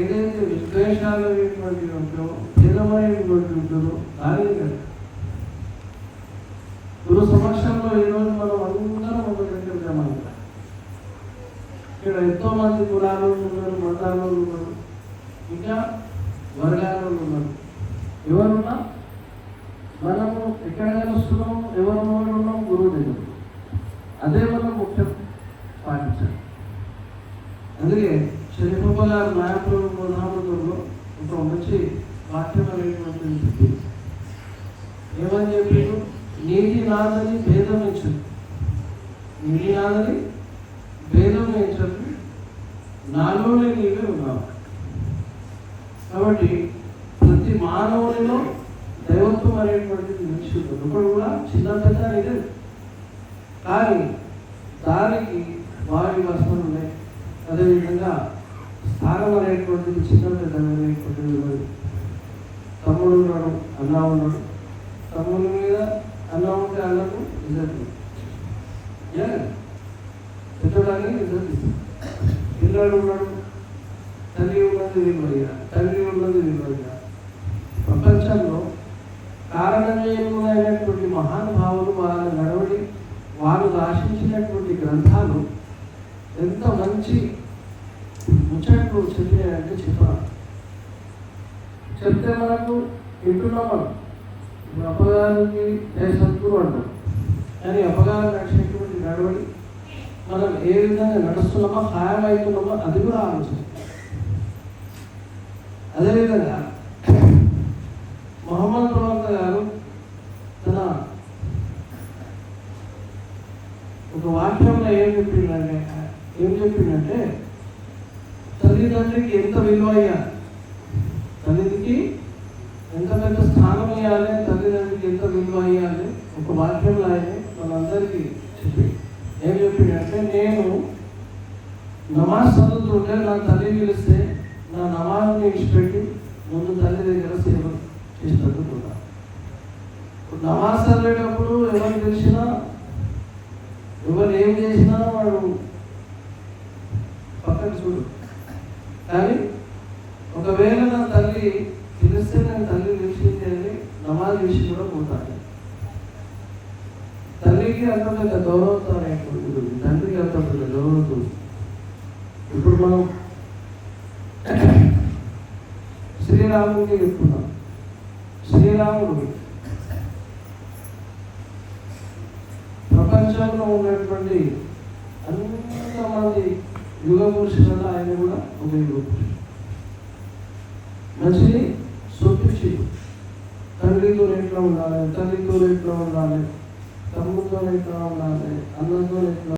ఏదైతే విద్వేషాలు అనేటువంటి ఉంటాయో భేదమైనటువంటి ఉంటారో దాని కాదు గురు సమక్షంలో ఈరోజు మనం అందరం ఒక దగ్గర ఇక్కడ ఎంతో మంది కులాలు ఉన్నారు మతాలు ఉన్నారు ఇంకా వర్గాలు ఉన్నారు. ఎవరున్నా మనము ఎక్కడ కలుస్తున్నాం ఎవరు ఉన్నాం గురువు దగ్గర అదే మనం ముఖ్యం పాటించాలి. అందుకే శరీరప్ప గారు ఒక మంచి వాక్యం అనేటువంటిది చెప్పి. ఏమని చెప్పారు నీతి నాదని భేదం ఇచ్చదు నీతి నాదని భేదం ఇచ్చదు నాలోనే నీవే ఉన్నావు. కాబట్టి ప్రతి మానవునిలో దైవత్వం అనేటువంటిది నిలిచి ఉంటుంది ఇప్పుడు కూడా చిన్న పెద్ద ఇదే. కానీ దానికి వారి వస్తువులు ఉన్నాయి. అదేవిధంగా స్థానం అనేటువంటిది చిన్న ఉన్నది తమ్ముడు ఉన్నాడు అన్న ఉన్నాడు. తమ్ముడు మీద అన్న ఉంటే అన్నకు ఇజ్జత్ ఏ? పెద్దడానికి ఇజ్జత్ ఇస్తుంది. పిల్లాడు ఉన్నాడు తల్లి ఉన్నది విలువయ్య తల్లి ఉన్నది విలువయ్య ప్రపంచంలో కారణమేమైనటువంటి మహానుభావులు వాళ్ళ నడవడి వారు రాసించినటువంటి గ్రంథాలు ఎంత మంచి ముచ్చట్లు చెప్పినాయంటే చెప్పాలి చెప్తే మనకు వింటున్నాం మనం ఇప్పుడు అపగానికి ఏ అంటాం. కానీ అపగారం నడిచేటువంటి నడవడి మనం ఏ విధంగా నడుస్తున్నామో హాయం అవుతున్నామో అది కూడా ఆలోచన. అదేవిధంగా మొహమ్మద్ ప్రవక్త గారు తన ఒక వాక్యంలో ఏం చెప్పిందంటే ఏం చెప్పిందంటే తల్లిదండ్రికి ఎంత విలువ అయ్యాలి తల్లికి ఎంత పెద్ద స్థానం ఇవ్వాలి? తల్లిదండ్రికి ఎంత విలువ అయ్యాలి ఒక వాక్యంలో ఆయన మనందరికీ చెప్పి. ఏం చెప్పిందంటే నేను నమాజ్ చదువుతుంటే నా తల్లి పిలిస్తే నా నమాజ్ని ఇచ్చిపెట్టి ముందు తల్లి దగ్గర సేవ చేసి నమాజ్ చదివేటప్పుడు ఎవరు తెలిసినా కానీ ఒకవేళ నా తల్లి పిలిస్తే నేను తల్లి పిలిచింది అని నమాజ్ విషయం కూడా పోతాను తల్లికి అంత పెద్ద గౌరవంతో ఉంటుంది తండ్రికి అంత పెద్ద గౌరవంతో ఇప్పుడు మనం శ్రీరాముడికి చెప్పుకున్నాం శ్రీరాముడు ప్రపంచంలో ఉన్నటువంటి అంతమంది యుగ పురుషులలో ఆయన కూడా ఒక యుగ పురుషుడు సొత్తు చూపించి తండ్రితో ఎట్లా ఉండాలి? తల్లితో ఎట్లా ఉండాలి? తమ్ముడితో ఎట్లా ఉండాలి? అన్నతో ఎట్లా